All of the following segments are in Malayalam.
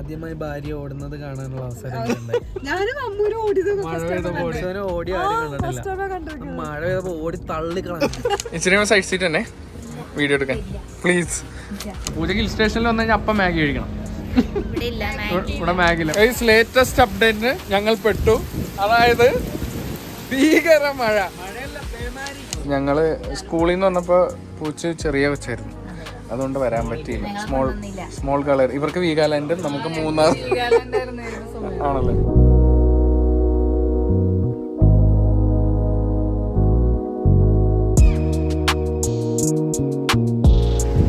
ആദ്യമായി ഭാര്യ ഓടുന്നത് കാണാനുള്ള അവസരം ഞാനും അമ്മൂരും ഓടിയത് മഴ പെയ്തപ്പോ ഓടി ഓടി ആരും കണ്ടിട്ടില്ല. മഴ പെയ്തപ്പോ ഓടി തള്ളിക്കളഞ്ഞു ഇച്ചിരി സൈഡ് സീറ്റ് തന്നെ. വീഡിയോ എടുക്കാൻ. പ്ലീസ് പൂജയ്ക്ക് ഹിൽ സ്റ്റേഷനിൽ വന്നു കഴിഞ്ഞാൽ അപ്പം മാഗി കഴിക്കണം. ഇവിടെ മാഗില്ല ലേറ്റസ്റ്റ് അപ്ഡേറ്റിന് ഞങ്ങൾ പെട്ടു. അതായത് ഭീകര മഴ. ഞങ്ങൾ സ്കൂളിൽ നിന്ന് വന്നപ്പോ പൂച്ച ചെറിയ വെച്ചായിരുന്നു അതുകൊണ്ട് വരാൻ പറ്റിയില്ല. സ്മോൾ സ്മോൾ കളർ ഇവർക്ക് വീഗാലാൻഡും നമുക്ക് മൂന്നാർ. ആണല്ലേ?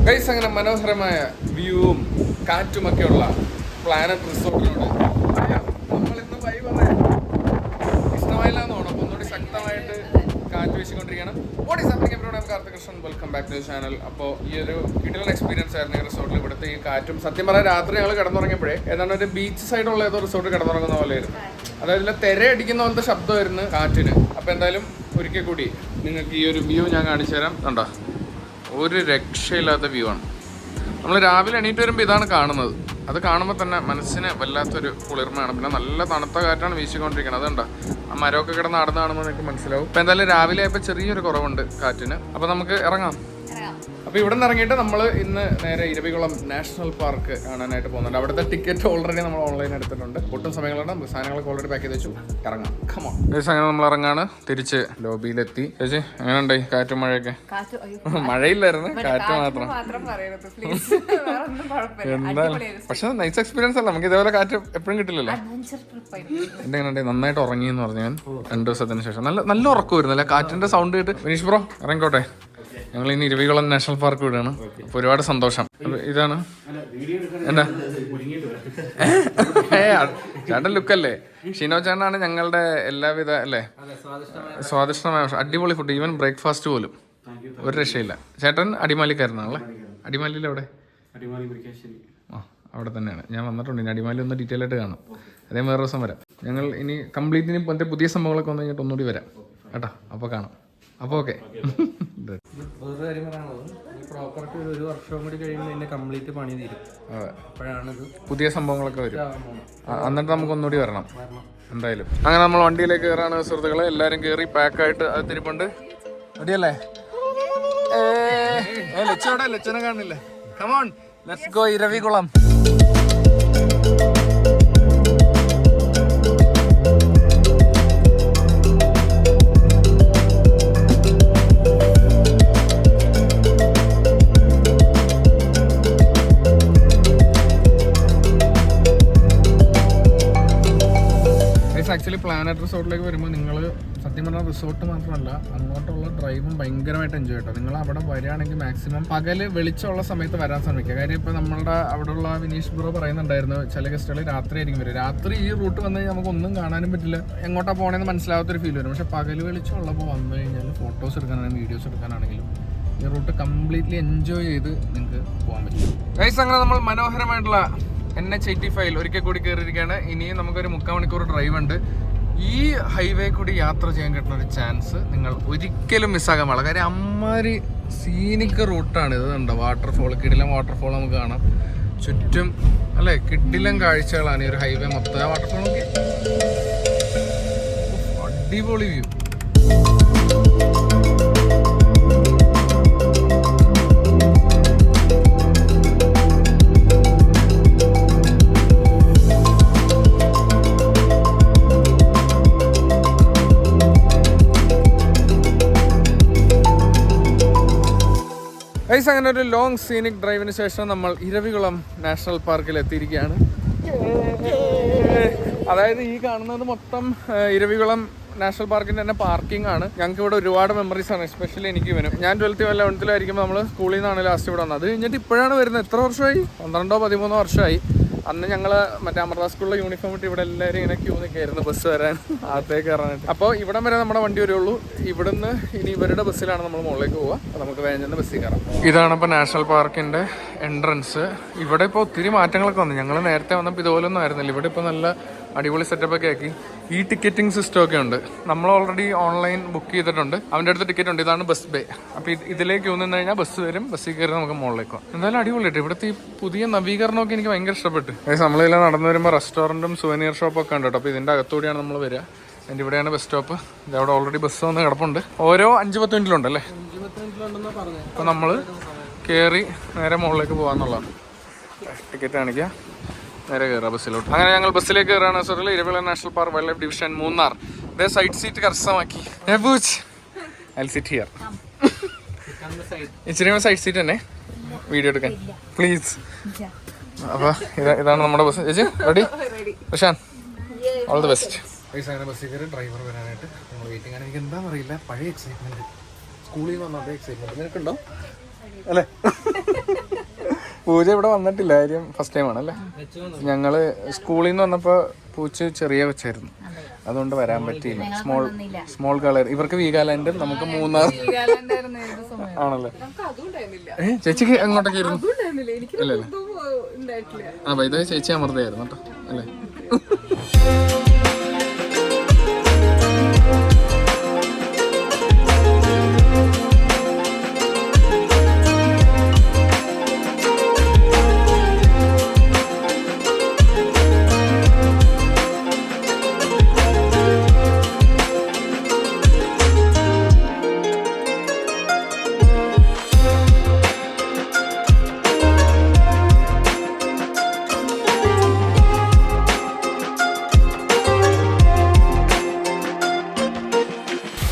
ഗൈസ് അങ്ങനെ മനോഹരമായ വ്യൂവും കാറ്റുമൊക്കെ ഉള്ള പ്ലാനറ്റ് റിസോർട്ടിലൂടെ നമ്മളിന്ന് ഒന്ന് ഇഷ്ടമായില്ല എന്ന് അപ്പൊ ഒന്നുകൂടി ശക്തമായിട്ട് കാറ്റ് വീശിക്കൊണ്ടിരിക്കണം. What everyone Karthikrishnan welcome back to channel അപ്പോൾ ഈ ഒരു കിടിലൻ എക്സ്പീരിയൻസ് ആയിരുന്നു ഈ റിസോർട്ടിൽ ഇവിടുത്തെ ഈ കാറ്റും. സത്യം പറഞ്ഞാൽ രാത്രി ഞങ്ങൾ കിടന്നുറങ്ങിയപ്പോഴേ ഏതാണ്ട് ഒരു ബീച്ച് സൈഡുള്ള ഏതോ റിസോർട്ട് കിടന്നുറങ്ങുന്ന പോലെയായിരുന്നു. അതായത് തിര അടിക്കുന്ന പോലത്തെ ശബ്ദമായിരുന്നു കാറ്റിന്. അപ്പോൾ എന്തായാലും ഒരിക്കൽ കൂടി നിങ്ങൾക്ക് ഈ ഒരു വ്യൂ ഞാൻ കാണിച്ചു തരാം. കണ്ടോ? ഒരു രക്ഷയില്ലാത്ത വ്യൂ ആണ്. നമ്മൾ രാവിലെ എണീറ്റ് വരുമ്പോൾ ഇതാണ് കാണുന്നത്. അത് കാണുമ്പോൾ തന്നെ മനസ്സിന് വല്ലാത്തൊരു കുളിർമയാണ്. പിന്നെ നല്ല തണുത്ത കാറ്റാണ് വീശിക്കൊണ്ടിരിക്കുന്നത്. അതുണ്ടോ ആ മരമൊക്കെ കിടന്ന് നടന്നാണെന്ന് നിങ്ങൾക്ക് മനസ്സിലാവും. ഇപ്പം എന്തായാലും രാവിലെ ആയപ്പോൾ ചെറിയൊരു കുറവുണ്ട് കാറ്റിന്. അപ്പോൾ നമുക്ക് ഇറങ്ങാം. അപ്പോൾ ഇവിടെ നിന്ന് ഇറങ്ങിയിട്ട് നമ്മൾ ഇന്ന് നേരെ ഇരവികുളം നാഷണൽ പാർക്ക് കാണാനായിട്ട് പോകുന്നുണ്ട്. അവിടുത്തെ ടിക്കറ്റ് ഓൾറെഡി നമ്മൾ ഓൺലൈൻ എടുത്തിട്ടുണ്ട്. ഒട്ടും സമയങ്ങളുണ്ട് നമുക്ക് സാധനങ്ങളൊക്കെ ഓൾറെഡി പാക്ക് ചെയ്ത് വെച്ചു. ഇറങ്ങാം. കമോൺ അങ്ങനെ നമ്മൾ ഇറങ്ങാണ്. തിരിച്ച് ലോബിയിലെത്തി. ചേച്ചി എങ്ങനെ ഉണ്ടായി കാറ്റും മഴയൊക്കെ? കാറ്റ് അയ്യോ മഴയില്ലായിരുന്നു. കാറ്റ് മാത്രം. എന്താ? പക്ഷെ നൈസ് എക്സ്പീരിയൻസ് അല്ല? നമുക്ക് ഇതേപോലെ കാറ്റ് എപ്പോഴും കിട്ടില്ലല്ലോ. എങ്ങനെ നന്നായിട്ട് ഉറങ്ങി എന്ന് പറഞ്ഞു ഞാൻ. രണ്ടു ദിവസത്തിന് ശേഷം. നല്ല നല്ല ഉറക്കമായിരുന്നു അല്ലെ? കാറ്റിന്റെ സൗണ്ട് കേട്ട്. വിനീഷ് ബ്രോ ഇറങ്ങിക്കോട്ടെ. ഞങ്ങൾ ഇനി ഇരവികുളം നാഷണൽ പാർക്ക് വിടുകയാണ് അപ്പൊ ഒരുപാട് സന്തോഷം. ഇതാണ്. എന്താ? ചേട്ടൻ ലുക്കല്ലേ? ഷിനോ ചേട്ടനാണ് ഞങ്ങളുടെ എല്ലാവിധ അല്ലേ? സ്വാദിഷ്ടമായ. അടിപൊളി ഫുഡ് ഈവൻ ബ്രേക്ക്ഫാസ്റ്റ് പോലും. ഒരു രക്ഷയില്ല. ചേട്ടൻ അടിമാലിക്കാരനാണല്ലേ? അടിമാലിയിൽ എവിടെ? ആ അവിടെ തന്നെയാണ്. ഞാൻ വന്നിട്ടുണ്ട്. ഇനി അടിമാലി ഒന്ന് ഡീറ്റെയിൽ ആയിട്ട് കാണാം. അതേ വേറെ ദിവസം വരാം. ഞങ്ങൾ ഇനി കംപ്ലീറ്റ് ഇനി പുതിയ സംഭവങ്ങളൊക്കെ വന്നു കഴിഞ്ഞിട്ട് ഒന്നുകൂടി വരാം. കേട്ടോ? അപ്പോൾ കാണാം. അപ്പോൾ ഓക്കെ വേറൊരു കാര്യം പറയാനുള്ളത് ഈ പ്രോപ്പർട്ടി ഒരു വർഷവും കൂടി കഴിയുമ്പോൾ ഇതിന്റെ കംപ്ലീറ്റ് പണി തീരും. അപ്പോഴാണ് പുതിയ സംഭവങ്ങളൊക്കെ വരും. എന്നിട്ട് നമുക്ക് ഒന്നുകൂടി വരണം. എന്തായാലും. അങ്ങനെ നമ്മൾ വണ്ടിയിലേക്ക് കയറാണ് സുഹൃത്തുക്കളെ. എല്ലാവരും കയറി പാക്കായിട്ട് അത് തിരിപ്പുണ്ട്. റെഡിയല്ലേ ലച്ചോടെ ലച്ചനെ കാണില്ലേ? Come on let's go Eravikulam. Planet റിസോർട്ടിലേക്ക് വരുമ്പോൾ നിങ്ങൾ സത്യം പറഞ്ഞാൽ റിസോർട്ട് മാത്രമല്ല അങ്ങോട്ടുള്ള ഡ്രൈവും ഭയങ്കരമായിട്ട് എൻജോയ് കേട്ടോ നിങ്ങൾ അവിടെ വരികയാണെങ്കിൽ മാക്സിമം പകൽ വെളിച്ചമുള്ള സമയത്ത് വരാൻ ശ്രമിക്കുക. കാര്യം ഇപ്പോൾ നമ്മളുടെ അവിടെയുള്ള വിനീഷ് ബ്രോ പറയുന്നുണ്ടായിരുന്നു ചില ഗസ്റ്റുകൾ രാത്രി ആയിരിക്കും വരും രാത്രി ഈ റൂട്ട് വന്നു കഴിഞ്ഞാൽ നമുക്ക് ഒന്നും കാണാനും പറ്റില്ല. എങ്ങോട്ടാണ് പോകണമെന്ന് മനസ്സിലാവാത്തൊരു ഫീൽ വരും. പക്ഷേ പകൽ വെളിച്ചമുള്ളപ്പോൾ വന്നു കഴിഞ്ഞാൽ ഫോട്ടോസ് എടുക്കാനാണെങ്കിലും വീഡിയോസ് എടുക്കാനാണെങ്കിലും ഈ റൂട്ട് കംപ്ലീറ്റ്ലി എൻജോയ് ചെയ്ത് നിങ്ങൾക്ക് പോകാൻ പറ്റും. ഗൈസ് അങ്ങനെ നമ്മൾ മനോഹരമായിട്ടുള്ള എൻ എച്ച് എയ്റ്റി ഫൈവ് ഒരിക്കൽ കൂടി കയറിയിരിക്കുകയാണ് ഇനിയും നമുക്കൊരു മുക്കാൽ മണിക്കൂർ ഡ്രൈവ് ഉണ്ട്. ഈ ഹൈവേ കൂടി യാത്ര ചെയ്യാൻ കിട്ടുന്ന ഒരു ചാൻസ് നിങ്ങൾ ഒരിക്കലും മിസ്സാകാൻ പാടില്ല. കാര്യം അമ്മാതിരി സീനിക്ക് റൂട്ടാണ് ഇത് കണ്ടോ? വാട്ടർഫോൾ കിടിലം വാട്ടർഫോൾ നമുക്ക് കാണാം. ചുറ്റും അല്ലേ? കിട്ടിലം കാഴ്ചകളാണ് ഈ ഒരു ഹൈവേ മൊത്തം. വാട്ടർഫോൾ അടിപൊളി വ്യൂ ഗൈസ് അങ്ങനെ ഒരു ലോങ് സീനിക് ഡ്രൈവിന് ശേഷം നമ്മൾ ഇരവികുളം നാഷണൽ പാർക്കിൽ എത്തിയിരിക്കുകയാണ്. അതായത് ഈ കാണുന്നത് മൊത്തം ഇരവികുളം നാഷണൽ പാർക്കിന്റെ തന്നെ പാർക്കിംഗ് ആണ്. ഞങ്ങൾക്ക് ഇവിടെ ഒരുപാട് മെമ്മറീസ് ആണ് എസ്പെഷ്യലി എനിക്ക് വരും ഞാൻ ട്വൽത്ത് ലെവൻത്തിലായിരിക്കുമ്പോൾ നമ്മൾ സ്കൂളിൽ നിന്നാണ് ലാസ്റ്റ് ഇവിടെ വന്നത്. അത് കഴിഞ്ഞിട്ട് ഇപ്പോഴാണ് വരുന്നത്. എത്ര വർഷമായി? പന്ത്രണ്ടോ പതിമൂന്നോ വർഷമായി. അന്ന് ഞങ്ങൾ മറ്റേ അമൃത സ്കൂളിലെ യൂണിഫോം ഇട്ട് ഇവിടെ എല്ലാവരും ഇങ്ങനെ ക്യൂ നിൽക്കായിരുന്നു ബസ് വരാൻ. അകത്തേക്ക് കയറാനായിട്ട്. അപ്പോൾ ഇവിടം വരെ നമ്മുടെ വണ്ടി വരുള്ളൂ. ഇവിടുന്ന് ഇനി ഇവരുടെ ബസ്സിലാണ് നമ്മൾ മുകളിലേക്ക് പോവുക. അപ്പോൾ നമുക്ക് വേഗം ബസ്സിൽ കയറാം. ഇതാണ് ഇപ്പോൾ നാഷണൽ പാർക്കിന്റെ എൻട്രൻസ് ഇവിടെ ഇപ്പോൾ ഒത്തിരി മാറ്റങ്ങളൊക്കെ വന്നു. ഞങ്ങൾ നേരത്തെ വന്നപ്പോൾ ഇതുപോലൊന്നും ആയിരുന്നില്ല. ഇവിടെ ഇപ്പോൾ നല്ല അടിപൊളി സെറ്റപ്പ് ഒക്കെ ആക്കി. ഈ ടിക്കറ്റിംഗ് സിസ്റ്റം ഒക്കെ ഉണ്ട്. നമ്മൾ ഓൾറെഡി ഓൺലൈൻ ബുക്ക് ചെയ്തിട്ടുണ്ട്. അവന്റെ അടുത്ത് ടിക്കറ്റ് ഉണ്ട്. ഇതാണ് ബസ് ബേ അപ്പോൾ ഇതിലേക്ക് ഒന്ന് കഴിഞ്ഞാൽ ബസ് വരും. ബസ്സിൽ കയറി നമുക്ക് മുകളിലേക്ക് പോകാം. എന്തായാലും അടിപൊളിയായിട്ട് ഇവിടുത്തെ ഈ പുതിയ നവീകരണമൊക്കെ എനിക്ക് ഭയങ്കര ഇഷ്ടപ്പെട്ടു. നമ്മളിതിൽ നടന്നു വരുമ്പോൾ റെസ്റ്റോറന്റും സുവനിയർ ഷോപ്പൊക്കെ ഉണ്ട് കേട്ടോ. അപ്പോൾ ഇതിന്റെ അകത്തൂടെയാണ് നമ്മൾ വരിക. എന്റെ ഇവിടെയാണ് ബസ് സ്റ്റോപ്പ് ഇത് അവിടെ ഓൾറെഡി ബസ് വന്ന് കിടപ്പുണ്ട്. ഓരോ അഞ്ച് പത്ത് മിനിറ്റിലുണ്ട് അല്ലേ? അപ്പോൾ നമ്മൾ കയറി നേരെ മുകളിലേക്ക് പോകാമെന്നുള്ളതാണ് ടിക്കറ്റ് കാണിക്കുക നേരെ കയറാം ബസ്സിലോട്ട്. അങ്ങനെ ഞങ്ങൾ ബസ്സിലേക്ക് കയറാണ്. സാറിൽ Eravila national park wildlife division Munnar. ഇതേ സൈഡ് സീറ്റ് കരസ്ഥമാക്കി. ഇച്ചിരി സൈഡ് സീറ്റ് തന്നെ. വീഡിയോ എടുക്കാൻ. പ്ലീസ് അപ്പൊ ഇതാണ് നമ്മുടെ ബസ്. ചേച്ചി ready Prashan all the best അങ്ങനെ ബസ്സിൽ കയറി ഡ്രൈവർ വരാനായിട്ട് നമ്മൾ വെയിറ്റിംഗ് ആണ് എനിക്ക് എന്താണെന്ന് അറിയില്ല. പഴയ എക്സൈറ്റ്മെന്റ് സ്കൂളിൽ നിന്ന് വന്ന അതേ എക്സൈറ്റ്മെന്റ് നിനക്കുണ്ടോ? അല്ലേ? പൂജ ഇവിടെ വന്നിട്ടില്ല. കാര്യം ഫസ്റ്റ് ടൈം ആണല്ലേ? ഞങ്ങൾ സ്കൂളിൽ നിന്ന് വന്നപ്പോ പൂച്ച ചെറിയ വെച്ചായിരുന്നു അതുകൊണ്ട് വരാൻ പറ്റിയില്ല. സ്മോൾ സ്മോൾ കളർ ഇവർക്ക് വീഗാലാൻഡും നമുക്ക് മൂന്നാർ. ആണല്ലേ? ചേച്ചിക്ക് എങ്ങോട്ടൊക്കെ ഇരുന്നു അല്ലല്ലേ ആ വൈദ്യ ചേച്ചി അമൃതയായിരുന്നു കേട്ടോ. അല്ലേ?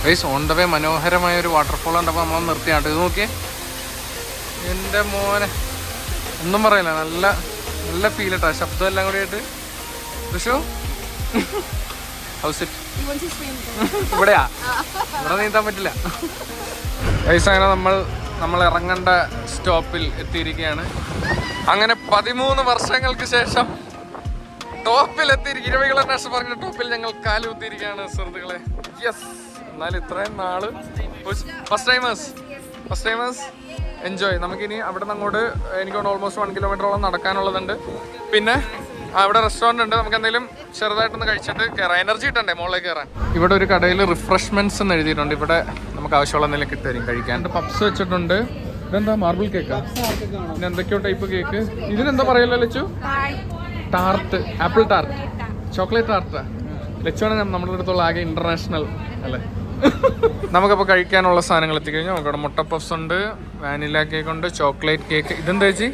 ഗൈസ് ഓൺ ദ വേ മനോഹരമായ ഒരു വാട്ടർഫോൾ കണ്ടപ്പോൾ നമ്മൾ നിർത്തിയാട്ടോ ഇത് നോക്കിയേ. എന്റെ മോനെ. ഒന്നും പറയില്ല. നല്ല നല്ല ഫീൽ കേട്ടോ ശബ്ദം എല്ലാം കൂടി ആയിട്ട്. ഋഷു ഹൗസ് ഇറ്റ് ഇവിടെയാ? ഇവിടെ നീന്താൻ പറ്റില്ല. ഗൈസ് അങ്ങനെ നമ്മൾ നമ്മൾ ഇറങ്ങേണ്ട സ്റ്റോപ്പിൽ എത്തിയിരിക്കുകയാണ്. അങ്ങനെ പതിമൂന്ന് വർഷങ്ങൾക്ക് ശേഷം ടോപ്പിൽ എത്തിയിരിക്കും ഇരവികളെ പറഞ്ഞ ടോപ്പിൽ ഞങ്ങൾ കാലു കാലുകുത്തിയിരിക്കുകയാണ് സുഹൃത്തുക്കളെ. യെസ് എന്നാൽ ഇത്രയും നാൾ first timers first timers enjoy നമുക്കിനി അവിടെ നിന്ന് അങ്ങോട്ട് എനിക്ക് ഓൾമോസ്റ്റ് വൺ കിലോമീറ്ററോളം നടക്കാനുള്ളതുണ്ട്. പിന്നെ അവിടെ റെസ്റ്റോറന്റ് ഉണ്ട്. നമുക്ക് എന്തെങ്കിലും ചെറുതായിട്ടൊന്ന് കഴിച്ചിട്ട് കയറാം എനർജി കിട്ടണ്ടേ മുകളിലേക്ക് കയറാൻ ഇവിടെ ഒരു കടയിൽ റിഫ്രഷ്മെന്റ്സ് എന്ന് എഴുതിയിട്ടുണ്ട്. ഇവിടെ നമുക്ക് ആവശ്യമുള്ള എന്തെങ്കിലും കിട്ടുമായിരിക്കും കഴിക്കാൻ. പപ്സ് വെച്ചിട്ടുണ്ട്. ഇതെന്താ? മാർബിൾ കേക്കാ പിന്നെ എന്തൊക്കെയോ ടൈപ്പ് കേക്ക് ഇതിനെന്താ പറയല്ലോ Lachu? Tart apple tart chocolate tart Lakshmanan നമ്മുടെ അടുത്തുള്ള ആകെ ഇന്റർനാഷണൽ അല്ലേ? നമുക്കപ്പോൾ കഴിക്കാനുള്ള സാധനങ്ങൾ എത്തിക്കഴിഞ്ഞാൽ നമുക്കവിടെ മുട്ട പഫ്സ് ഉണ്ട് വാനില കേക്ക് ഉണ്ട് ചോക്ലേറ്റ് കേക്ക് ഇതെന്താ ചേച്ചി?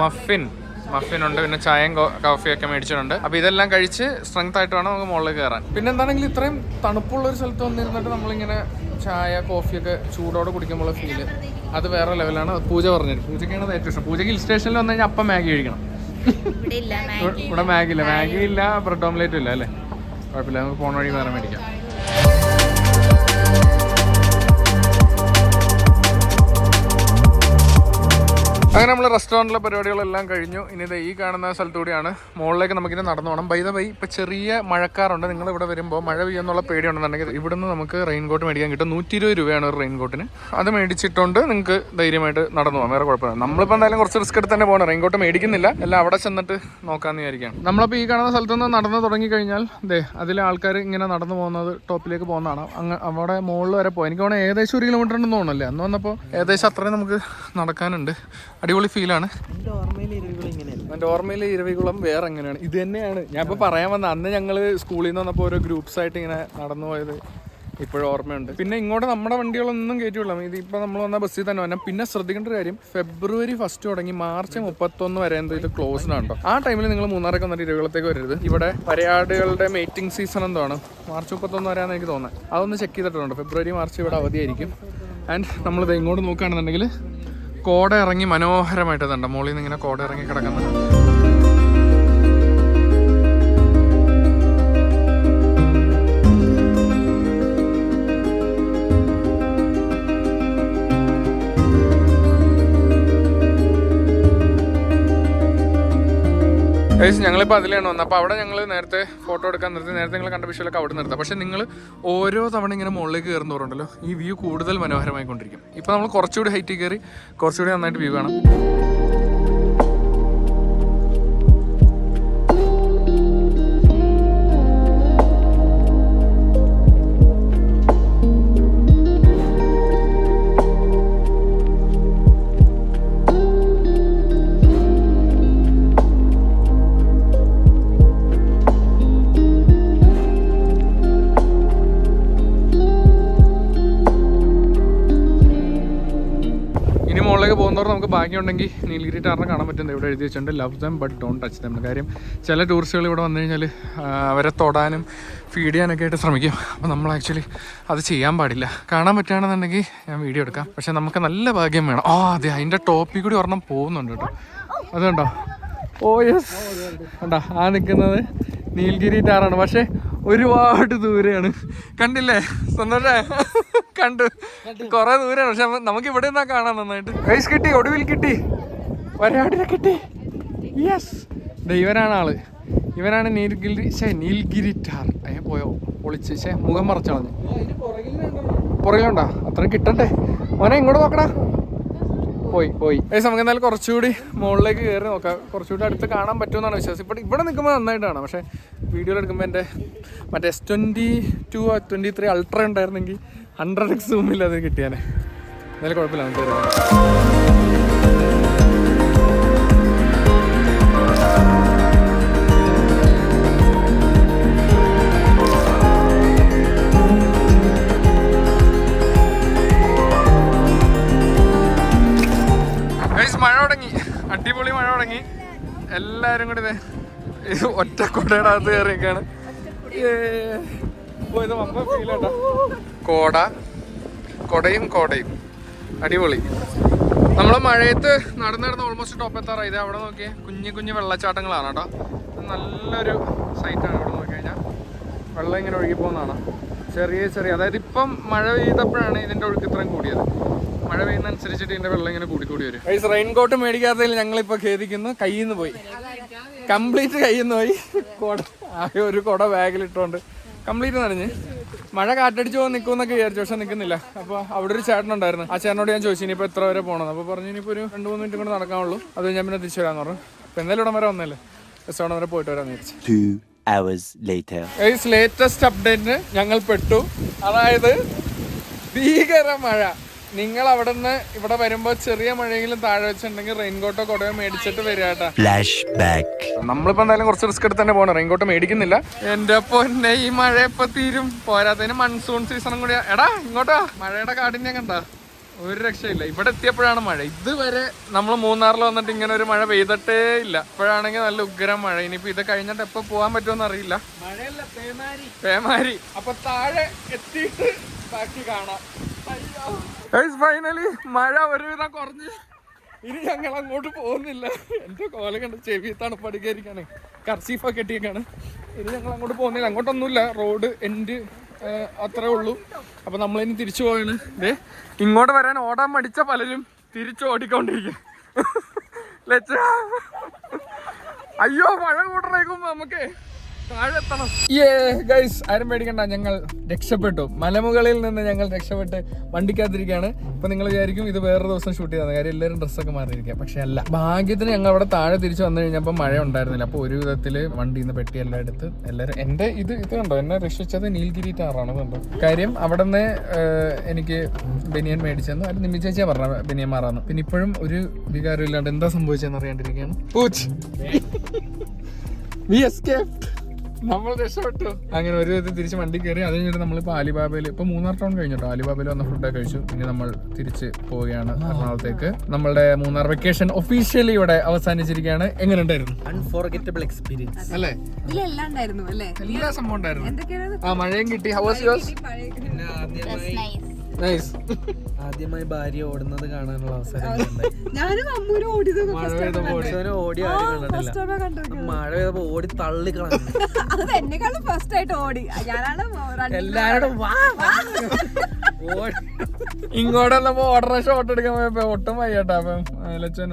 മഫിൻ മഫിൻ ഉണ്ട്. പിന്നെ ചായയും കോഫിയൊക്കെ മേടിച്ചിട്ടുണ്ട്. അപ്പോൾ ഇതെല്ലാം കഴിച്ച് സ്ട്രെങ്ത് ആയിട്ട് വേണം നമുക്ക് മുകളിൽ കയറാൻ. പിന്നെ എന്താണെങ്കിലും ഇത്രയും തണുപ്പുള്ള ഒരു സ്ഥലത്ത് വന്നിരുന്നിട്ട് നമ്മളിങ്ങനെ ചായ കോഫിയൊക്കെ ചൂടോടെ കുടിക്കുമ്പോൾ ഫീൽ അത് വേറെ ലെവലാണ് പൂജ പറഞ്ഞത് പൂജയ്ക്കാണ് ഏറ്റവും ഇഷ്ടം. പൂജയ്ക്ക് ഹിൽ സ്റ്റേഷനിൽ വന്നു കഴിഞ്ഞാൽ അപ്പം മാഗി കഴിക്കണം. ഇവിടെ- ഇവിടെ മാഗി ഇല്ല. മാഗി ഇല്ല ബ്രെഡ് ഓംലേറ്റും ഇല്ല അല്ലേ? കുഴപ്പമില്ല നമുക്ക് ഫോൺ വഴി വേറെ മേടിക്കാം. അങ്ങനെ നമ്മൾ റെസ്റ്റോറന്റിലെ പരിപാടികളെല്ലാം കഴിഞ്ഞു. ഇനി ഇത് ഈ കാണുന്ന സ്ഥലത്തൂടെയാണ്. മുകളിലേക്ക് നമുക്കിനി നടന്നു പോകണം ബൈ ദ വൈ ഇപ്പം ചെറിയ മഴക്കാറുണ്ട്. നിങ്ങൾ ഇവിടെ വരുമ്പോൾ മഴ പെയ്യുന്നുള്ള പേടിയുണ്ടെന്നുണ്ടെങ്കിൽ ഇവിടുന്ന് നമുക്ക് റെയിൻകോട്ട് മേടിക്കാൻ കിട്ടും. നൂറ്റി ഇരുപത് രൂപയാണ് ഒരു റെയിൻകോട്ടിന് അത് മേടിച്ചിട്ടുണ്ട് നിങ്ങൾക്ക് ധൈര്യമായിട്ട് നടന്നു പോകാം. വേറെ കുഴപ്പമില്ല. നമ്മളിപ്പോൾ എന്തായാലും കുറച്ച് റിസ്ക് എടുത്ത് തന്നെ പോകണം. റെയിൻകോട്ട് മേടിക്കുന്നില്ല. എല്ലാം അവിടെ ചെന്നിട്ട് നോക്കാമെന്ന് വിചാരിക്കാം നമ്മളിപ്പോൾ ഈ കാണുന്ന സ്ഥലത്ത് നിന്ന് നടന്നു തുടങ്ങി കഴിഞ്ഞാൽ ദേ അതിലെ ആൾക്കാർ ഇങ്ങനെ നടന്നു പോകുന്നത് ടോപ്പിലേക്ക് പോകുന്നതാണ്. അങ്ങ് അവിടെ മുകളിൽ വരെ പോയി. എനിക്ക് അവിടെ ഏകദേശം ഒരു കിലോമീറ്റർ ഉണ്ടെന്ന് തോന്നുന്നല്ലേ? അന്ന് വന്നപ്പോൾ ഏകദേശം അത്രയും നമുക്ക് നടക്കാനുണ്ട്. അടിപൊളി ഫീലാണ് എന്റെ ഓർമ്മയിൽ ഇരവികുളം വേറെ എങ്ങനെയാണ്? ഇത് തന്നെയാണ്. ഞാൻ ഇപ്പോൾ പറയാൻ വന്ന അന്ന് ഞങ്ങൾ സ്കൂളിൽ നിന്ന് വന്നപ്പോൾ ഓരോ ഗ്രൂപ്പ്സ് ആയിട്ട് ഇങ്ങനെ നടന്നു പോയത് ഇപ്പോഴും ഓർമ്മയുണ്ട്. പിന്നെ ഇങ്ങോട്ട് നമ്മുടെ വണ്ടികളൊന്നും കയറ്റിയുള്ള ഇത് ഇപ്പോൾ നമ്മൾ വന്ന ബസ്സിൽ തന്നെ വന്നാൽ പിന്നെ ശ്രദ്ധിക്കേണ്ട ഒരു കാര്യം ഫെബ്രുവരി ഫസ്റ്റ് തുടങ്ങി മാർച്ച് മുപ്പത്തൊന്ന് വരെ എന്തോ ഇത് ക്ലോസ്ഡ് ആണ് കേട്ടോ ആ ടൈമിൽ നിങ്ങൾ മൂന്നാറൊക്കെ വന്നിട്ട് ഇരുവിളത്തേക്ക് വരരുത്. ഇവിടെ പരയാടുകളുടെ മീറ്റിംഗ് സീസൺ എന്താണ്? മാർച്ച് മുപ്പത്തൊന്ന് വരെയാണെന്ന് എനിക്ക് തോന്നുന്നത്. അതൊന്ന് ചെക്ക് ചെയ്തിട്ടുണ്ട്? ഫെബ്രുവരി മാർച്ച് ഇവിടെ അവധിയായിരിക്കും. ആൻഡ് നമ്മളിത് ഇങ്ങോട്ട് നോക്കുകയാണെന്നുണ്ടെങ്കിൽ കോട ഇറങ്ങി മനോഹരമായിട്ട് തണ്ട മുകളിൽ നിന്ന് ഇങ്ങനെ കോട ഇറങ്ങി കിടക്കുന്നുണ്ട് ഞങ്ങളിപ്പോൾ അതിലാണ് വന്നത്. അപ്പോൾ അവിടെ ഞങ്ങൾ നേരത്തെ ഫോട്ടോ എടുക്കാൻ നിർത്തി. നേരത്തെ നിങ്ങൾ കണ്ട വിഷയമൊക്കെ അവിടെ നിർത്താം. പക്ഷേ നിങ്ങൾ ഓരോ തവണ ഇങ്ങനെ മുകളിലേക്ക് കയറുന്നവരുണ്ടല്ലോ ഈ വ്യൂ കൂടുതൽ മനോഹരമായി കൊണ്ടിരിക്കും ഇപ്പോൾ നമ്മൾ കുറച്ചുകൂടി ഹൈറ്റിൽ കയറി കുറച്ചുകൂടി നന്നായിട്ട് വ്യൂ കാണാം. ഭാഗ്യമുണ്ടെങ്കിൽ നീലഗിരി ടാറിനെ കാണാൻ പറ്റുന്നത് ഇവിടെ എഴുതി വെച്ചിട്ടുണ്ട്. Love them but don't touch them കാര്യം ചില ടൂറിസ്റ്റുകൾ ഇവിടെ വന്നു കഴിഞ്ഞാൽ അവരെ തൊടാനും ഫീഡ് ചെയ്യാനൊക്കെ ആയിട്ട് ശ്രമിക്കും. അപ്പോൾ നമ്മൾ ആക്ച്വലി അത് ചെയ്യാൻ പാടില്ല. കാണാൻ പറ്റുകയാണെന്നുണ്ടെങ്കിൽ ഞാൻ വീഡിയോ എടുക്കാം. പക്ഷേ നമുക്ക് നല്ല ഭാഗ്യം വേണം. ഓ അതെ അതിന്റെ ടോപ്പിൽ കൂടി ഒരെണ്ണം പോകുന്നുണ്ട് കേട്ടോ. അതുണ്ടോ ഓ യെസ് കണ്ടോ? ആ നിൽക്കുന്നത് നീൽഗിരി ടാറാണ്. പക്ഷെ ഒരുപാട് ദൂരെയാണ്. കണ്ടില്ലേ? സന്തോഷേ? കണ്ടു. കുറെ ദൂരെയാണ്. പക്ഷെ നമുക്ക് ഇവിടെ നിന്നാ കാണാൻ നന്നായിട്ട്. റൈസ് കിട്ടി ഒടുവിൽ കിട്ടി. വരാടിനെ കിട്ടി. യെസ് ഇവനാണ് ആൾ. ഇവനാണ് നീൽഗിരി ശേ നീൽഗിരി ടാർ. അയ്യ പോയോ? ഒളിച്ച്. ശേ മുഖം മറച്ചളഞ്ഞു പുറകിലുണ്ടാ? അത്ര കിട്ടണ്ടേ? മോനെ ഇങ്ങോട്ട് നോക്കടാ. പോയി പോയി. നമുക്ക് എന്തായാലും കുറച്ചുകൂടി മുകളിലേക്ക് കയറി നോക്കാം. കുറച്ചുകൂടി അടുത്ത് കാണാൻ പറ്റുമെന്നാണ് വിശ്വാസം. ഇപ്പം ഇവിടെ നിൽക്കുമ്പോൾ നന്നായിട്ടാണ്. പക്ഷേ വീഡിയോയിൽ എടുക്കുമ്പോൾ എന്റെ മറ്റേ S twenty two twenty three ultra ഉണ്ടായിരുന്നെങ്കിൽ ഹൺഡ്രഡ് എക്സ് സൂമിൽ അത് കിട്ടിയാനെ. എന്തായാലും കുഴപ്പമില്ല നമുക്ക് കൊടയുടെ അകത്ത് കയറിയൊക്കെയാണ് ഫീൽ കേട്ടോ കോട. കൊടയും കോടയും. അടിപൊളി. നമ്മൾ മഴയത്ത് നടന്ന് നടന്ന് ഓൾമോസ്റ്റ് ടോപ്പ് എത്താറായി. ഇത് അവിടെ നോക്കിയ കുഞ്ഞു കുഞ്ഞു വെള്ളച്ചാട്ടങ്ങളാണ് കേട്ടോ. ഇത് നല്ലൊരു സൈറ്റാണ് ഇവിടെ നോക്കി കഴിഞ്ഞാൽ വെള്ളം ഇങ്ങനെ ഒഴുകി പോകുന്നതാണ്. ചെറിയ ചെറിയ അതായത് ഇപ്പം മഴ പെയ്തപ്പോഴാണ് ഇതിന്റെ ഒഴുക്ക് ഇത്രയും കൂടിയത്. മഴ പെയ്യുന്നതനുസരിച്ചിട്ട് ഇതിന്റെ വെള്ളം ഇങ്ങനെ കൂടി കൂടി വരും. റെയിൻ റെയിൻകോട്ട് മേടിക്കാത്തതിൽ ഞങ്ങൾ ഇപ്പൊ ഖേദിക്കുന്നു കയ്യിൽ നിന്ന് പോയി കംപ്ലീറ്റ് കയ്യിൽ നിന്ന് പോയി കുട ആകെ ഒരു കുട ബാഗിൽ ഇട്ടോണ്ട് കംപ്ലീറ്റ് നനഞ്ഞ്. മഴ കാറ്റടിച്ച് പോകാൻ നിൽക്കുമെന്നൊക്കെ വിചാരിച്ചു പക്ഷെ നിൽക്കുന്നില്ല അപ്പോൾ അവിടെ ഒരു ചേട്ടനുണ്ടായിരുന്നു ആ ചേട്ടനോട് ഞാൻ ചോദിച്ചു ഇനിയിപ്പോൾ എത്ര വരെ പോകണം അപ്പോൾ പറഞ്ഞു ഇനിയിപ്പോൾ ഒരു രണ്ട് മൂന്ന് മിനിറ്റ് കൊണ്ട് നടക്കാനുള്ളൂ അത് ഞാൻ പിന്നെ തിരിച്ചു വരാമെന്ന് പറഞ്ഞു. അപ്പോൾ എന്തായാലും ഇടം വരെ വന്നല്ലേ അവിടെ വരെ പോയിട്ട് വരാമെന്ന് വിചാരിച്ചു. ലേറ്റസ്റ്റ് അപ്ഡേറ്റിന് ഞങ്ങൾ പെട്ടു. അതായത് ഭീകര മഴ നിങ്ങൾ അവിടെ നിന്ന് ഇവിടെ വരുമ്പോ ചെറിയ മഴയെങ്കിലും താഴെ വെച്ചിട്ടുണ്ടെങ്കിൽ റെയിൻകോട്ടോ കൊടയോ മേടിച്ചിട്ട് വരിക കേട്ടാ. ബാക്ക് നമ്മളിപ്പോ എന്തായാലും കുറച്ച് റിസ്ക് എടുത്ത് തന്നെ പോകണം റെയിൻകോട്ട് മേടിക്കുന്നില്ല. എന്റെ പൊന്നെ ഈ മഴ ഇപ്പൊ തീരും. പോരാത്തതിന് മൺസൂൺ സീസണും കൂടി എടാ ഇങ്ങോട്ടാ. മഴയുടെ കാടിനെ കണ്ട? ഒരു രക്ഷയില്ല. ഇവിടെ എത്തിയപ്പോഴാണ് മഴ. ഇതുവരെ നമ്മൾ മൂന്നാറിൽ വന്നിട്ട് ഇങ്ങനെ ഒരു മഴ പെയ്തിട്ടേ ഇല്ല. ഇപ്പോഴാണെങ്കിൽ നല്ല ഉഗ്രം മഴ. ഇനിയിപ്പോ ഇത് കഴിഞ്ഞിട്ട് എപ്പോ പോകാൻ പറ്റുമെന്ന് അറിയില്ല. മഴയല്ല പേമാരി. അപ്പൊ താഴെ എത്തിയിട്ട് ബാക്കി കാണാം. ഫൈനലി മഴ ഒരുവിധം കുറഞ്ഞ്. ഇനി ഞങ്ങൾ അങ്ങോട്ട് പോകുന്നില്ല. എന്റെ കോല കണ്ട് ചെവി തണുപ്പടിക്കായിരിക്കാണ് കർസീഫൊക്കെ കെട്ടിയേക്കാണ്. ഇനി ഞങ്ങൾ അങ്ങോട്ട് പോകുന്നില്ല. അങ്ങോട്ടൊന്നുമില്ല. റോഡ് എൻഡ് അത്രേ ഉള്ളൂ. അപ്പൊ നമ്മളിനി തിരിച്ചു പോവാണ്. ഏ ഇങ്ങോട്ട് വരാൻ ഓടാൻ മടിച്ച പലരും തിരിച്ചു ഓടിക്കൊണ്ടിരിക്കും. അയ്യോ മഴ കൂട്ടണേക്കും നമുക്ക് ഗൈസ് ആരും പേടിക്കണ്ട. ഞങ്ങൾ രക്ഷപ്പെട്ടു. മലമുകളിൽ നിന്ന് ഞങ്ങൾ രക്ഷപ്പെട്ട് വണ്ടിക്കാത്തിരിക്കുകയാണ് ഇപ്പൊ നിങ്ങൾ വിചാരിക്കും ഇത് വേറൊരു ദിവസം ഷൂട്ട് ചെയ്താൽ കാര്യം എല്ലാവരും ഡ്രസ്സൊക്കെ മാറിയിരിക്കുക. പക്ഷെ അല്ല. ഭാഗ്യത്തിന് ഞങ്ങൾ അവിടെ താഴെ തിരിച്ചു വന്നു കഴിഞ്ഞപ്പോൾ മഴ ഉണ്ടായിരുന്നില്ല. അപ്പോൾ ഒരു വിധത്തിൽ വണ്ടിയിൽ നിന്ന് പെട്ടി എല്ലാം എടുത്ത് എല്ലാവരും എന്റെ ഇത് ഇത് കണ്ടോ? എന്നെ രക്ഷിച്ചത് നീൽഗിരി ടാറാണ് കണ്ടോ? കാര്യം അവിടെ നിന്ന് എനിക്ക് ബനിയൻ മേടിച്ചെന്ന് അത് നിമ്മി ചേച്ചിയാ പറഞ്ഞ ബനിയൻ മാറാന്ന് പിന്നെ ഇപ്പോഴും ഒരു വികാരം ഇല്ലാണ്ട് എന്താ സംഭവിച്ചെന്ന് അറിയാണ്ടിരിക്കുകയാണ്. പൂച്ച്. വി എസ്കേപ്ഡ് നമ്മൾ രക്ഷപ്പെട്ടു. അങ്ങനെ ഒരു വിധത്തിൽ തിരിച്ച് വണ്ടി കയറി അത് കഴിഞ്ഞിട്ട് നമ്മളിപ്പോൾ ആലിബാബയിൽ ഇപ്പൊ മൂന്നാർ ടൗൺ കഴിഞ്ഞിട്ടോ? ആലിബാബയിൽ വന്ന ഫുഡൊക്കെ കഴിച്ചു. ഇനി നമ്മൾ തിരിച്ച് പോവുകയാണ് എറണാകുളത്തേക്ക്. നമ്മളുടെ മൂന്നാർ വെക്കേഷൻ ഒഫീഷ്യലി ഇവിടെ അവസാനിച്ചിരിക്കുകയാണ്. എങ്ങനെ ഉണ്ടായിരുന്നു? അൺഫോർഗറ്റബിൾ എക്സ്പീരിയൻസ് അല്ലേ? ഇതിലെല്ലാം ഉണ്ടായിരുന്നു അല്ലേ? എല്ലാ സംഭവം ഉണ്ടായിരുന്നു. ആ മഴയും കിട്ടി. ഹൗസ് യോസ് ആദ്യമായി ഭാര്യ ഓടുന്നത് കാണാനുള്ള അവസരം മഴ ഓടി പെയ്തപ്പോ ഓടി തള്ളി കളഞ്ഞു. അത് എന്നെക്കാളും ഫസ്റ്റ് ആയിട്ട് ഓടി. ഞാനാണ് running എല്ലാരോടും വാ വാ. ഓടി. ഇങ്ങോട്ട് വന്നപ്പോ ഓർഡർ ഷോട്ട് എടുക്കാൻ പോയപ്പോ ഒട്ടും വയ്യാട്ടാ. അപ്പം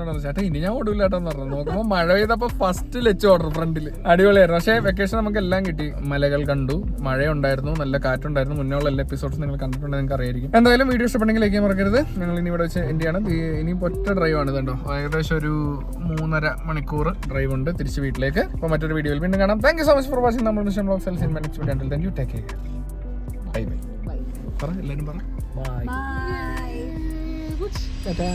പറഞ്ഞു ചേട്ടാ ഇനി ഞാൻ ഓടില്ല കേട്ടോ എന്ന് പറഞ്ഞു. നോക്കുമ്പോ മഴ പെയ്തപ്പോ ഫസ്റ്റ് ലച്ച് ഓർഡർ ഫ്രണ്ടിൽ അടിപൊളിയായിരുന്നു. പക്ഷേ വെക്കേഷൻ നമുക്ക് എല്ലാം കിട്ടി. മലകൾ കണ്ടു മഴയുണ്ടായിരുന്നു നല്ല കാറ്റുണ്ടായിരുന്നു. മുന്നേ ഉള്ള എല്ലാ എപ്പിസോഡ്സ് നിങ്ങൾ കണ്ടിട്ടുണ്ടെങ്കിൽ നിങ്ങൾക്ക് അറിയായിരിക്കും. എന്തായാലും വീഡിയോ ഇഷ്ടപ്പെട്ടെങ്കിൽ ലൈക്ക് മറക്കരുത്. ഞങ്ങൾ ഇനി ഇവിടെ വെച്ച് എന്റെ ആണ് ഇനി ഒറ്റ ഡ്രൈവ് ആണ് ഇതുണ്ടോ. ഏകദേശം ഒരു മൂന്നര മണിക്കൂർ ഡ്രൈവ് ഉണ്ട് തിരിച്ച് വീട്ടിലേക്ക്. അപ്പോൾ മറ്റൊരു വീഡിയോയിൽ വീണ്ടും കാണാം. Thank you so much for watching നമ്മൾ മിഷൻ ബ്ലോഗ് സെൽസ് ടേക്ക് കെയർ ബൈ ബൈ പറ എല്ലാവരും പറ. By Bye. ടാറ്റാ